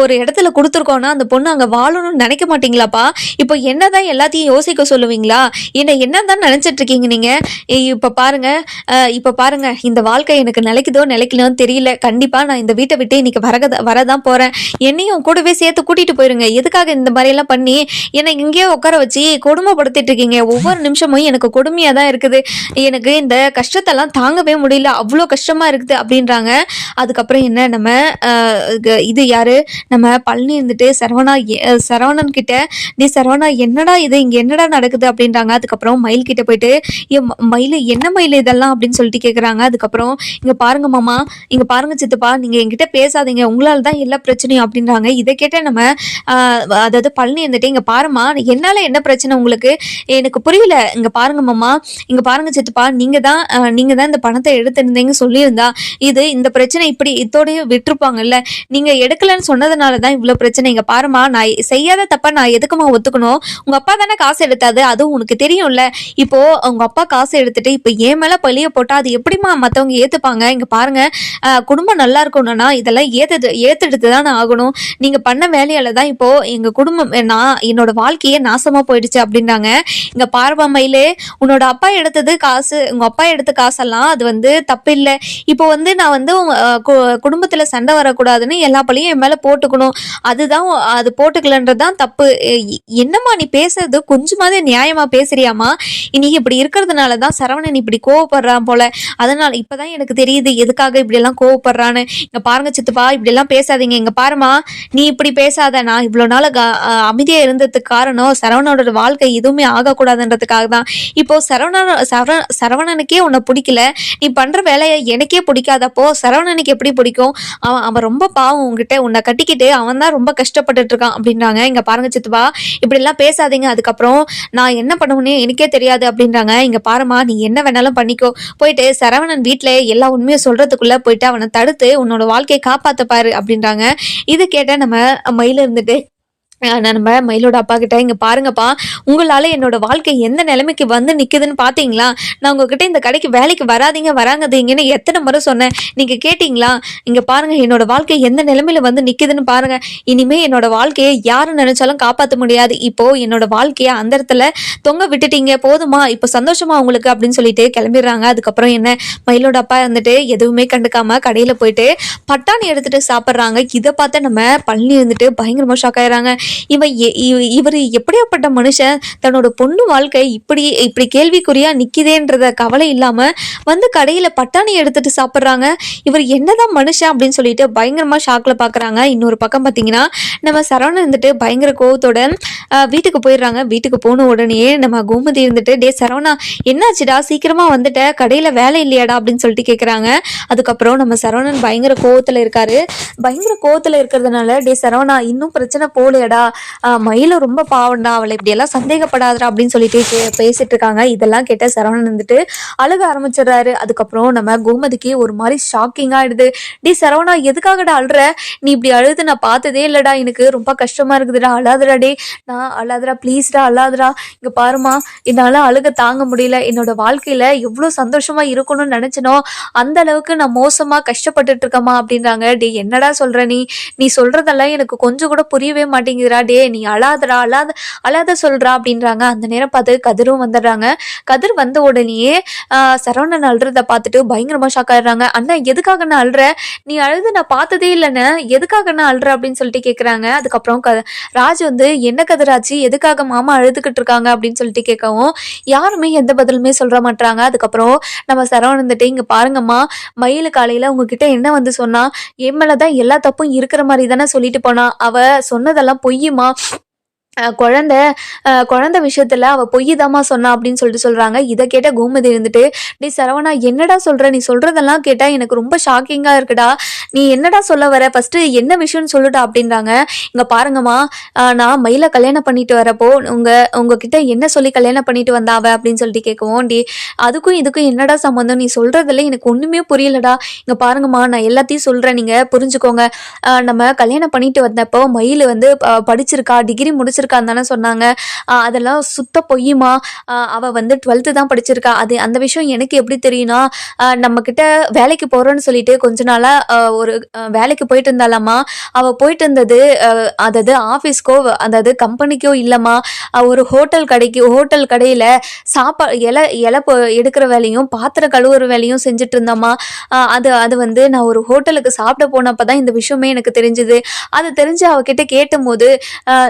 ஒரு இடத்துல கொடுத்துருக்கோன்னா அந்த பொண்ணு அங்கே வாழணும்னு நினைக்க மாட்டீங்களாப்பா? இப்போ என்னதான் எல்லாத்தையும் யோசிக்க சொல்லுவீங்களா? என்ன என்னதான் தான் நினச்சிட்ருக்கீங்க நீங்கள் இப்போ பாருங்கள் இப்போ பாருங்கள் இந்த வாழ்க்கை எனக்கு நிலைக்குதோ நிலைக்கலோன்னு தெரியல. கண்டிப்பாக நான் இந்த வீட்டை விட்டு இன்னைக்கு வரக வரதான் போகிறேன் என்னையும் கூடவே சேர்த்து கூட்டிகிட்டு போயிருங்க. எதுக்காக இந்த மாதிரியெல்லாம் பண்ணி என்னை இங்கேயே உட்கார வச்சு கொடுமைப்படுத்திட்டு இருக்கீங்க? ஒவ்வொரு நிமிஷமும் எனக்கு கொடுமையாக தான் இருக்குது. எனக்கு இந்த கஷ்டத்தெல்லாம் தாங்கவே முடியல. அவ்வளோ கஷ்டமாக இருக்குது அப்படின்றாங்க. அதுக்கப்புறம் என்ன நம்ம இது யாரு? நம்ம பழனி இருந்துட்டு சரவணா எ- சரவணன் கிட்ட நீ சரவணா என்னடா இது? இங்க என்னடா நடக்குது? அப்படின்றாங்க. அதுக்கப்புறம் மயில் கிட்ட போயிட்டு "ஏ, மயில் என்ன மயில் இதெல்லாம்? அப்படின்னு சொல்லிட்டு கேக்குறாங்க. அதுக்கப்புறம் இங்க பாருங்க மாமா இங்க பாருங்க சித்தப்பா நீங்க என்கிட்ட பேசாதீங்க. உங்களால தான் எல்லா பிரச்சனையும் அப்படின்றாங்க. இதை கேட்ட நம்ம அதாவது பழனி இருந்துட்டு இங்க பாருமா என்னால என்ன பிரச்சனை உங்களுக்கு? எனக்கு புரியல. இங்க பாருங்க மாமா இங்க பாருங்க சித்தப்பா நீங்க தான் நீங்க தான் இந்த பணத்தை எடுத்திருந்தீங்க சொல்லியிருந்தா இது இந்த பிரச்சனை இப்படி இதோடய விட்டுருப்பாங்கல்ல. நீங்க எடுக்கலன்னு சொன்னதுனால தான் இவ்வளோ பிரச்சனை. இங்கே பாருமா நான் செய்யாத தப்ப நான் எதுக்குமா ஒத்துக்கணும்? உங்க அப்பா தானே காசு எடுத்தாது அதுவும் உனக்கு தெரியும்ல. இப்போ உங்க அப்பா காசு எடுத்துட்டு இப்போ ஏன் மேல பழிய போட்டா அது எப்படிமா மற்றவங்க ஏத்துப்பாங்க? இங்க பாருங்க குடும்பம் நல்லா இருக்கணும்னா இதெல்லாம் ஏத்து ஏத்தெடுத்து தான் ஆகணும். நீங்க பண்ண வேலையால தான் இப்போ எங்க குடும்பம் நான் என்னோட வாழ்க்கையே நாசமா போயிடுச்சு அப்படின்னாங்க. இங்க பார்வா மயிலே உன்னோட அப்பா எடுத்தது காசு உங்க அப்பா எடுத்த காசெல்லாம் அது வந்து தப்பு இல்லை இப்போ வந்து நான் வந்து குடும்பத்தில் சண்டை வரக்கூடாதுன்னு எல்லா பழியும் என் மேலே போட்டுக்கணும். அதுதான் அது அது போட்டுக்கலன்றதுதான் தப்பு. என்னம்மா நீ பேசுறது? கொஞ்சமாவது நியாயமாக பேசுறியாமா நீ இப்படி இருக்கிறதுனால தான் சரவணன் இப்படி கோவப்படுறான் போல. இப்போ தான் எனக்கு தெரியுது எதுக்காக இப்படியெல்லாம் கோவப்படுறான்னு. இங்கே பாருங்க சித்துப்பா இப்படியெல்லாம் பேசாதீங்க. இங்கே பாருமா நீ இப்படி பேசாத. நான் இவ்வளோ நாள் க- இருந்ததுக்கு காரணம் சரவணனோட வாழ்க்கை எதுவுமே ஆகக்கூடாதுன்றதுக்காக தான் இப்போ சரவணன் சரவ சரவணனுக்கே உன்னை பிடிக்கல. நீ பண்ணுற வேலையை எனக்கே பிடிக்காதப்போ சரவணனுக்கு எப்படி பிடிக்கும். அவன் அவன் ரொம்ப பாவம் உங்ககிட்ட உன்னை கட்டிக்கிட்டு அவன் தான் ரொம்ப கஷ்டப்பட்டுட்டு இருக்கான் அப்படின்றாங்க. இங்க பாருங்க சித்துப்பா இப்படிலாம் பேசாதீங்க. அதுக்கப்புறம் நான் என்ன பண்ணுவேன்னு எனக்கே தெரியாது அப்படின்றாங்க. இங்க பாருமா நீ என்ன வேணாலும் பண்ணிக்கோ. போயிட்டு சரவணன் வீட்டில் எல்லா உண்மையும் சொல்றதுக்குள்ள போயிட்டு அவனை தடுத்து உன்னோட வாழ்க்கையை காப்பாத்த பாரு அப்படின்றாங்க. இது கேட்ட நம்ம மயில இருந்துட்டு நம்ம மயிலோட அப்பா கிட்ட இங்க பாருங்கப்பா உங்களால என்னோட வாழ்க்கை எந்த நிலைமைக்கு வந்து நிக்குதுன்னு பாத்தீங்களா? நான் உங்ககிட்ட இந்த கடைக்கு வேலைக்கு வராதீங்க வராங்கதீங்கன்னு எத்தனை முறை சொன்னேன். நீங்க கேட்டீங்களா? இங்க பாருங்க என்னோட வாழ்க்கை எந்த நிலைமையில வந்து நிக்குதுன்னு பாருங்க. இனிமே என்னோட வாழ்க்கையை யாரும் நினைச்சாலும் காப்பாற்ற முடியாது. இப்போ என்னோட வாழ்க்கைய அந்த இடத்துல தொங்க விட்டுட்டீங்க போதுமா? இப்போ சந்தோஷமா உங்களுக்கு? அப்படின்னு சொல்லிட்டு கிளம்பிடுறாங்க. அதுக்கப்புறம் என்ன? மயிலோட அப்பா வந்துட்டு எதுவுமே கண்டுக்காம கடையில போயிட்டு பட்டாணி எடுத்துட்டு சாப்பிட்றாங்க. இதை பார்த்து நம்ம பழனி இருந்துட்டு பயங்கரமா ஷாக் ஆயிடுறாங்க. இவன் இவர் எப்படியாப்பட்ட மனுஷன்? தன்னோட பொண்ணு வாழ்க்கை இப்படி இப்படி கேள்விக்குறியா நிற்கிதேன்றத கவலை இல்லாமல் வந்து கடையில் பட்டாணி எடுத்துட்டு சாப்பிட்றாங்க. இவர் என்னதான் மனுஷன் அப்படின்னு சொல்லிட்டு பயங்கரமாக ஷாக்கில் பார்க்குறாங்க இன்னொரு பக்கம் பார்த்தீங்கன்னா நம்ம சரவணன் இருந்துட்டு பயங்கர கோவத்தோட வீட்டுக்கு போயிடுறாங்க. வீட்டுக்கு போன உடனே நம்ம கோமதி இருந்துட்டு டே சரவணா என்னாச்சுடா? சீக்கிரமாக வந்துட்ட. கடையில் வேலை இல்லையாடா? அப்படின்னு சொல்லிட்டு கேட்குறாங்க அதுக்கப்புறம் நம்ம சரவணன் பயங்கர கோவத்தில் இருக்காரு. பயங்கர கோவத்தில் இருக்கிறதுனால டே சரவணா இன்னும் பிரச்சனை போலையடா ஆஹ் மயில ரொம்ப பாவம்டா அவளை இப்படி எல்லாம் அப்படின்னு சொல்லிட்டு பேசிட்டு இருக்காங்க இதெல்லாம் கேட்ட சரவணன் வந்துட்டு அழுக ஆரம்பிச்சிடுறாரு. அதுக்கப்புறம் நம்ம கோமதிக்கு ஒரு மாதிரி ஷாக்கிங் ஆயிடுது. டே சரவணா எதுக்காகடா அழுற? நீ இப்படி அழுது நான் பார்த்ததே இல்லடா. எனக்கு ரொம்ப கஷ்டமா இருக்குதுடா. அழாதடா டே நான் அழாதடா ப்ளீஸ்டா அழாதடா. இங்க பாருமா என்னால அழுக தாங்க முடியல. என்னோட வாழ்க்கையில எவ்வளவு சந்தோஷமா இருக்கணும்னு நினைச்சனோ அந்த அளவுக்கு நான் மோசமா கஷ்டப்பட்டுட்டு இருக்கமா அப்படின்றாங்க. டே என்னடா சொல்ற நீ? நீ சொல்றதெல்லாம் எனக்கு கொஞ்சம் கூட புரியவே மாட்டேங்குது மாட்டேங்குதுடா டே நீ அழாதடா அழாத அழாத சொல்கிறா அப்படின்றாங்க. அந்த நேரம் பார்த்து கதிரும் வந்துடுறாங்க. கதிர் வந்த உடனேயே சரவணன் அழுறதை பார்த்துட்டு பயங்கரமாக ஷாக் ஆயிடுறாங்க. அண்ணா எதுக்காக நான் அழுற? நீ அழுது நான் பார்த்ததே இல்லைன்னு எதுக்காக நான் அழுற? அப்படின்னு சொல்லிட்டு கேட்குறாங்க அதுக்கப்புறம் க ராஜ் வந்து என்ன கதிராச்சு எதுக்காக மாமா அழுதுகிட்டு இருக்காங்க? அப்படின்னு சொல்லிட்டு கேட்கவும் யாருமே எந்த பதிலுமே சொல்ற மாட்டாங்க அதுக்கப்புறம் நம்ம சரவணந்துட்டு இங்கே இங்க பாருங்கம்மா. மயில் காலையில உங்ககிட்ட என்ன வந்து சொன்னா என் மேலதான் எல்லா தப்பும் இருக்கிற மாதிரி தானே சொல்லிட்டு போனா. அவ சொன்னதெல்லாம் போய் и 以吗？குழந்த குழந்த விஷயத்துல அவ பொய் தாமா சொன்னா அப்படின்னு சொல்லிட்டு சொல்றாங்க. இதை கேட்ட கோமதி இருந்துட்டு டே சரவணா என்னடா சொல்ற? நீ சொல்றதெல்லாம் கேட்டா எனக்கு ரொம்ப ஷாக்கிங்கா இருக்குடா. நீ என்னடா சொல்ல வர? ஃபர்ஸ்ட் என்ன விஷயம்னு சொல்லுடா அப்படின்றாங்க. இங்க பாருங்கம்மா நான் மயில கல்யாணம் பண்ணிட்டு வரப்போ உங்க உங்ககிட்ட என்ன சொல்லி கல்யாணம் பண்ணிட்டு வந்தாவ அப்படின்னு சொல்லிட்டு கேட்கவும். டி அதுக்கும் இதுக்கும் என்னடா சம்மந்தம் நீ சொல்றதுல எனக்கு ஒண்ணுமே புரியலடா. இங்க பாருங்கம்மா நான் எல்லாத்தையும் சொல்றேன் நீங்க புரிஞ்சுக்கோங்க. நம்ம கல்யாணம் பண்ணிட்டு வந்தப்போ மயில் வந்து படிச்சிருக்கா டிகிரி முடிச்சு படிச்சிருக்கான்னு தானே சொன்னாங்க. அதெல்லாம் சுத்த பொய்யுமா? அவள் அவ வந்து டுவெல்த்து தான் படிச்சிருக்கா. அது அந்த விஷயம் எனக்கு எப்படி தெரியும்னா நம்ம கிட்ட வேலைக்கு போறோம்னு சொல்லிட்டு கொஞ்ச நாளா ஒரு வேலைக்கு போயிட்டு இருந்தாலாமா? அவ போயிட்டு இருந்தது அதாவது ஆஃபீஸ்க்கோ அதாவது கம்பெனிக்கோ இல்லம்மா. ஒரு ஹோட்டல் கடைக்கு ஹோட்டல் கடையில சாப்பா இலை இலை பொ- எடுக்கிற வேலையும் பாத்திரம் கழுவுற வேலையும் செஞ்சுட்டு இருந்தோம்மா. அது அது வந்து நான் ஒரு ஹோட்டலுக்கு சாப்பிட போனப்போ தான் இந்த விஷயமே எனக்கு தெரிஞ்சுது. அது தெரிஞ்சு அவகிட்ட கேட்டும் போது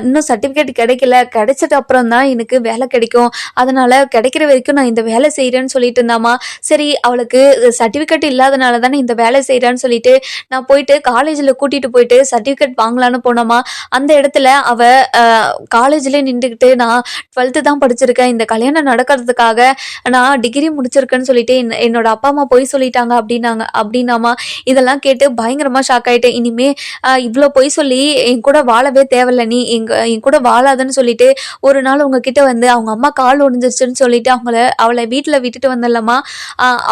இன்னும் சர்டிஃபிகேட் கிடைக்கல கிடைச்சது அப்புறம் தான் எனக்கு வேலை கிடைக்கும். அதனால கிடைக்கிற வரைக்கும் நான் இந்த வேலை செய்கிறேன்னு சொல்லிட்டு இருந்தாமா சரி அவளுக்கு சர்டிஃபிகேட் இல்லாதனால தானே இந்த வேலை செய்கிறான்னு சொல்லிட்டு நான் போயிட்டு காலேஜில் கூட்டிட்டு போயிட்டு சர்டிஃபிகேட் வாங்கலான்னு போனோமா அந்த இடத்துல அவ காலேஜ்லேயே நின்றுக்கிட்டு நான் டுவெல்த்து தான் படிச்சிருக்கேன். இந்த கல்யாணம் நடக்கிறதுக்காக நான் டிகிரி முடிச்சிருக்கேன்னு சொல்லிட்டு என்னோட அப்பா அம்மா போய் சொல்லிட்டாங்க அப்படின்னாங்க அப்படின்னாமா இதெல்லாம் கேட்டு பயங்கரமாக ஷாக் ஆயிட்டேன். இனிமே இவ்வளோ பொய் சொல்லி என் கூட வாழவே தேவையில்ல நீ. எங்க என் கூட வாழாதுன்னு சொல்லிட்டு ஒரு நாள் உங்ககிட்ட வந்து அவங்க அம்மா கால் ஒடிஞ்சிருச்சுன்னு சொல்லிட்டு அவங்கள அவளை வீட்டில் விட்டுட்டு வந்தல்லம்மா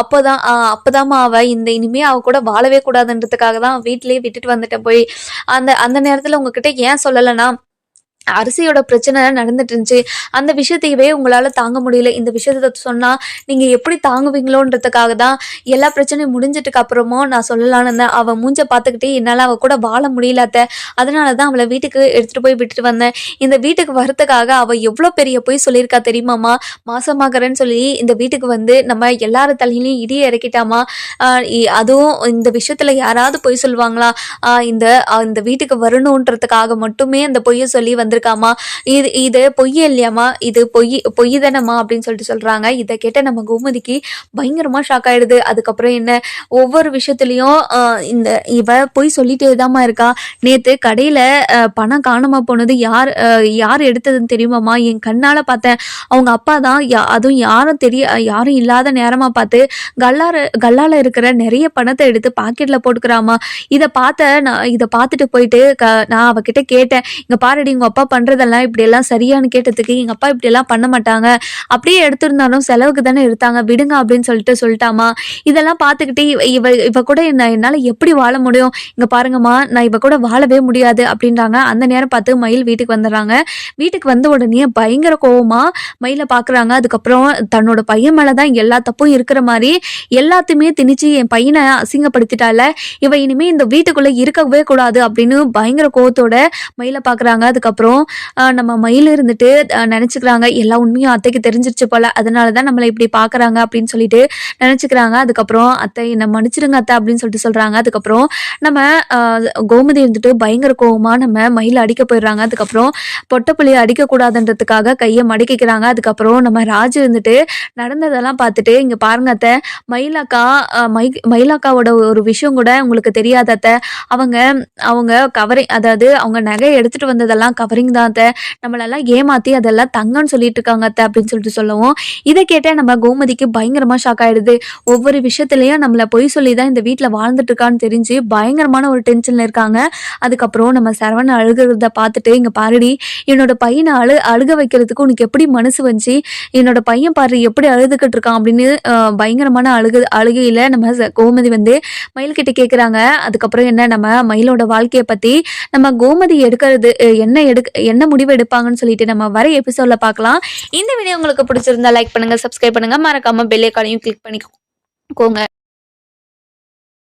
அப்போதான் அப்போதாம்மா அவ இந்த இனிமே அவ கூட வாழவே கூடாதுன்றதுக்காக தான் வீட்டிலேயே விட்டுட்டு வந்துட்டேன் போய். அந்த அந்த நேரத்தில் உங்ககிட்ட ஏன் சொல்லலைன்னா அரிசியோட பிரச்சனை நடந்துட்டு இருந்துச்சு. அந்த விஷயத்தையவே உங்களால தாங்க முடியல. இந்த விஷயத்த சொன்னா நீங்க எப்படி தாங்குவீங்களோன்றதுக்காக தான் எல்லா பிரச்சனையும் முடிஞ்சதுக்கு அப்புறமும் நான் சொல்லலான்னு இருந்தேன். அவ மூஞ்ச பார்த்துக்கிட்டே என்னால அவ கூட வாழ முடியலாத்த அதனால தான் அவளை வீட்டுக்கு எடுத்துட்டு போய் விட்டுட்டு வந்தேன். இந்த வீட்டுக்கு வரதுக்காக அவ எவ்வளோ பெரிய போய் சொல்லியிருக்கா தெரியுமாம்மா? மாசமாகறேன்னு சொல்லி இந்த வீட்டுக்கு வந்து நம்ம எல்லார தலையிலையும் இடி இறக்கிட்டாமா இ- அதுவும் இந்த விஷயத்துல யாராவது பொய் சொல்லுவாங்களா? இந்த இந்த வீட்டுக்கு வரணுன்றதுக்காக மட்டுமே அந்த பொய்யை சொல்லி வந்திருக்காமா? இது இது பொய் இல்லையாம்மா? இது பொய் பொய் தானம்மா அப்படின்னு சொல்லிட்டு சொல்றாங்க. இதை கேட்ட நம்ம கோமதிக்கு பயங்கரமா ஷாக் ஆயிடுது. அதுக்கப்புறம் என்ன? ஒவ்வொரு விஷயத்துலயும் இந்த இவ பொய் சொல்லிட்டே தாம்மா இருக்கா? நேத்து கடையில பணம் காணாம போனது யார் யார் எடுத்ததுன்னு தெரியுமாம்மா? என் கண்ணால பார்த்தேன். அவங்க அப்பா தான் யா- அதுவும் யாரும் தெரிய யாரும் இல்லாத நேரமா பார்த்து கல்லார கல்லால இருக்கிற நிறைய பணத்தை எடுத்து பாக்கெட்ல போட்டுக்கிறாமா இதை பார்த்த நான் இதை பார்த்துட்டு போயிட்டு க நான் அவகிட்ட கேட்டேன். இங்க பாருடி உங்க அப்பா அப்பா பண்ணுறதெல்லாம் இப்படியெல்லாம் சரியான்னு கேட்டதுக்கு எங்கள் அப்பா இப்படியெல்லாம் பண்ண மாட்டாங்க. அப்படியே எடுத்திருந்தாலும் செலவுக்கு தானே எடுத்தாங்க. விடுங்க அப்படின்னு சொல்லிட்டு சொல்லிட்டாமா. இதெல்லாம் பார்த்துக்கிட்டு இவ இவ இவ கூட என்ன என்னால் எப்படி வாழ முடியும்? இங்கே பாருங்கம்மா நான் இவ கூட வாழவே முடியாது அப்படின்றாங்க. அந்த நேரம் பார்த்து மயில் வீட்டுக்கு வந்துடுறாங்க. வீட்டுக்கு வந்த உடனே பயங்கர கோவமா மயிலை பார்க்குறாங்க. அதுக்கப்புறம் தன்னோட பையன் மேலே தான் எல்லா தப்பும் இருக்கிற மாதிரி எல்லாத்தையுமே திணிச்சு என் பையனை அசிங்கப்படுத்திட்டால இவ இனிமே இந்த வீட்டுக்குள்ளே இருக்கவே கூடாது அப்படின்னு பயங்கர கோவத்தோட மயிலை பார்க்குறாங்க. அதுக்கப்புறம் ஆஹ், நம்ம மயில் இருந்துட்டு நினச்சிக்கிறாங்க நினைச்சுக்கிறாங்க எல்லா உண்மையும் அத்தைக்கு தெரிஞ்சிருச்சு போல அதனால தான் நம்மளை இப்படி பார்க்குறாங்க அப்படின்னு சொல்லிட்டு நினச்சிக்கிறாங்க. அதுக்கப்புறம் அத்தை என்னை மன்னிச்சிடுங்க அத்தை அப்படின்னு சொல்லிட்டு சொல்கிறாங்க அதுக்கப்புறம் நம்ம கோமதி இருந்துட்டு பயங்கர கோவமா நம்ம மயில் அடிக்க போயிடுறாங்க. அதுக்கப்புறம் பொட்டை புள்ளியை அடிக்கக்கூடாதுன்றதுக்காக கையை மடக்கிக்கிறாங்க. அதுக்கப்புறம் நம்ம ராஜு இருந்துட்டு நடந்ததெல்லாம் பார்த்துட்டு இங்கே பாருங்க அத்தை மயிலாக்கா மை மயிலாக்காவோட ஒரு விஷயம் கூட உங்களுக்கு தெரியாத அத்தை. அவங்க அவங்க கவரிங் அதாவது அவங்க நகை எடுத்துட்டு வந்ததெல்லாம் கவரிங் தான் அத்தை. நம்மளெல்லாம் ஏமாத்தி அதெல்லாம் தங்கன்னு சொல்லிட்டு இருக்காங்க அத்தை அப்படின்னு சொல்லிட்டு சொல்லவும். இதை கேட்ட நம்ம கோமதிக்கு பயங்கரமா ஷாக் ஆயிடுது. ஒவ்வொரு விஷயத்துலையும் நம்மள பொய் சொல்லி தான் இந்த வீட்டில் வாழ்ந்துட்டு இருக்கான்னு தெரிஞ்சு பயங்கரமான ஒரு டென்ஷன்ல இருக்காங்க. அதுக்கப்புறம் நம்ம சரவணன் அழுகிறத பார்த்துட்டு இங்க பாருடி என்னோட பையனை அழு அழுக வைக்கிறதுக்கு உனக்கு எப்படி மனசு வந்துச்சு? என்னோட பையன் பாரு எப்படி அழுதுகிட்டு இருக்கான்? அப்படின்னு பயங்கரமான அழுகு அழுகையில நம்ம கோமதி வந்து மயில்கிட்ட கேக்குறாங்க. அதுக்கப்புறம் என்ன நம்ம மயிலோட வாழ்க்கையை பத்தி நம்ம கோமதி எடுக்கிறது என்ன எடுக்க என்ன முடிவு எடுப்பாங்கன்னு சொல்லிட்டு நம்ம வர எபிசோட்ல பார்க்கலாம். இந்த வீடியோ உங்களுக்கு பிடிச்சிருந்தா லைக் பண்ணுங்க சப்ஸ்கிரைப் பண்ணுங்க. மறக்காம பெல் காலையும் கிளிக் பண்ணிக்கோங்க.